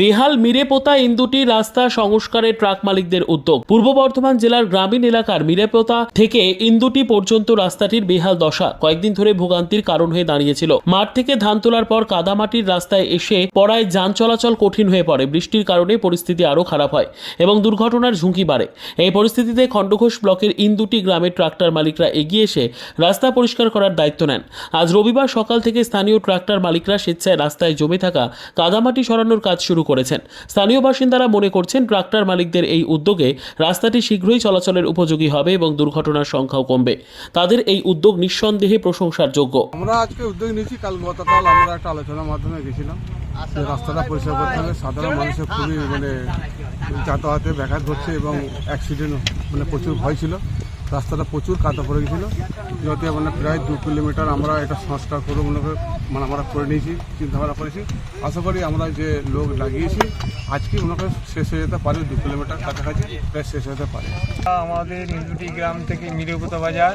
বেহাল মিরেপোতা ইন্দুটি রাস্তা সংস্কারে ট্রাক মালিকদের উদ্যোগ। পূর্ব বর্ধমান জেলার গ্রামীণ এলাকার মিরেপোতা থেকে ইন্দুটি পর্যন্ত রাস্তাটির বেহাল দশা কয়েকদিন ধরে ভোগান্তির কারণ হয়ে দাঁড়িয়েছিল। মাঠ থেকে ধান তোলার পর কাদামাটির রাস্তায় এসে পড়ায় যান চলাচল কঠিন হয়ে পড়ে। বৃষ্টির কারণে পরিস্থিতি আরও খারাপ হয় এবং দুর্ঘটনার ঝুঁকি বাড়ে। এই পরিস্থিতিতে খণ্ডঘোষ ব্লকের ইন্দুটি গ্রামের ট্রাক্টর মালিকরা এগিয়ে এসে রাস্তা পরিষ্কার করার দায়িত্ব নেন। আজ রবিবার সকাল থেকে স্থানীয় ট্রাক্টর মালিকরা স্বেচ্ছায় রাস্তায় জমে থাকা কাদামাটি সরানোর কাজ শুরু করেছেন। স্থানীয় বাসিন্দারা মনে করছেন ট্রাক্টর মালিকদের এই উদ্যোগে রাস্তাটি শীঘ্রই চলাচলের উপযোগী হবে এবং দুর্ঘটনার সংখ্যাও কমবে। তাদের এই উদ্যোগ নিঃসন্দেহে প্রশংসার যোগ্য আমরা আজকে উদ্যোগ নিয়েছি, কাল গতকাল আমরা একটা আলোচনার মাধ্যমে গেছিলাম। রাস্তাটা পরিষ্কার করতে হবে। সাধারণ মানুষের খুবই মানে যাতায়াতে ব্যাঘাত ঘটছে এবং অ্যাক্সিডেন্ট মানে প্রচুর ভয় ছিল। রাস্তাটা প্রচুর কাদা পড়ে গেছিল। যাতে মানে প্রায় দু কিলোমিটার আমরা এটা সংস্কার করে মনে মানে আমরা করে নিয়েছি চিন্তাভাবনা করেছি। আশা করি আমরা যে লোক লাগিয়েছি আজকে করে শেষ হয়ে যেতে পারে দু কিলোমিটার কাছাকাছি প্রায় শেষ হয়ে যেতে পারে। আমাদের ইন্দুটি গ্রাম থেকে মিরেপোতা বাজার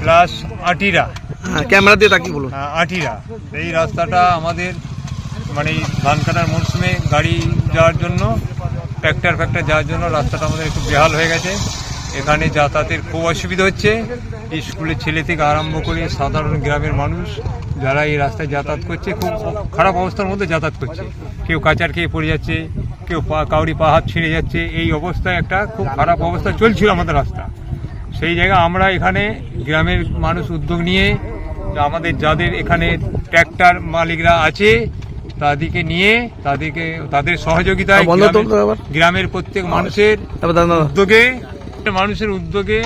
প্লাস আটিরা। হ্যাঁ ক্যামেরা দিয়ে তাকিয়ে বলুন। আহ, আটিরা। এই রাস্তাটা আমাদের মানে ধান কাটার মরশুমে গাড়ি যাওয়ার জন্য ট্র্যাক্টর ফ্যাক্টর যাওয়ার জন্য রাস্তাটা আমাদের একটু বেহাল হয়ে গেছে। এখানে যাতায়াতের খুব অসুবিধা হচ্ছে। স্কুলের ছেলে থেকে আরম্ভ করে সাধারণ গ্রামের মানুষ যারা এই রাস্তায় যাতায়াত করছে খুব খারাপ অবস্থার মধ্যে যাতায়াত করছে। কেউ কাচার খেয়ে পড়ে যাচ্ছে কেউ পা কাউরি পা হাত ছিঁড়ে যাচ্ছে। এই অবস্থায় একটা খুব খারাপ অবস্থা চলছিল আমাদের রাস্তা। সেই জায়গায় আমরা এখানে গ্রামের মানুষ উদ্যোগ নিয়ে আমাদের যাদের এখানে ট্র্যাক্টর মালিকরা আছে তাদেরকে নিয়ে তাদেরকে তাদের সহযোগিতায় হ্যাঁ, গ্রামের- প্রত্যেক মানুষের। উদ্যোগে মানুষের উদ্যোগে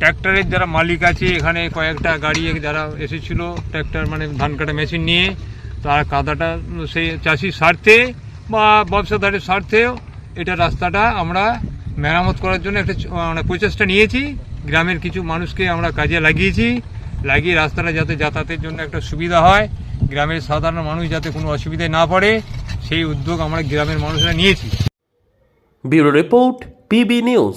ট্র্যাক্টরের যারা মালিক আছে, এখানে কয়েকটা গাড়ি যারা এসেছিল, ট্র্যাক্টর মানে ধান কাটা মেশিন নিয়ে, তার কাদাটা সেই চাষির স্বার্থে বা ব্যবসাদারের স্বার্থেও এটা রাস্তাটা আমরা মেরামত করার জন্য একটা মানে প্রচেষ্টা নিয়েছি। গ্রামের কিছু মানুষকে আমরা কাজে লাগিয়েছি, লাগিয়ে রাস্তাটা যাতে যাতায়াতের জন্য একটা সুবিধা হয়। গ্রামের সাধারণ মানুষ যাতে কোনো অসুবিধায় না পড়ে, সেই উদ্যোগ আমরা গ্রামের মানুষরা নিয়েছি। Bureau report, P B news.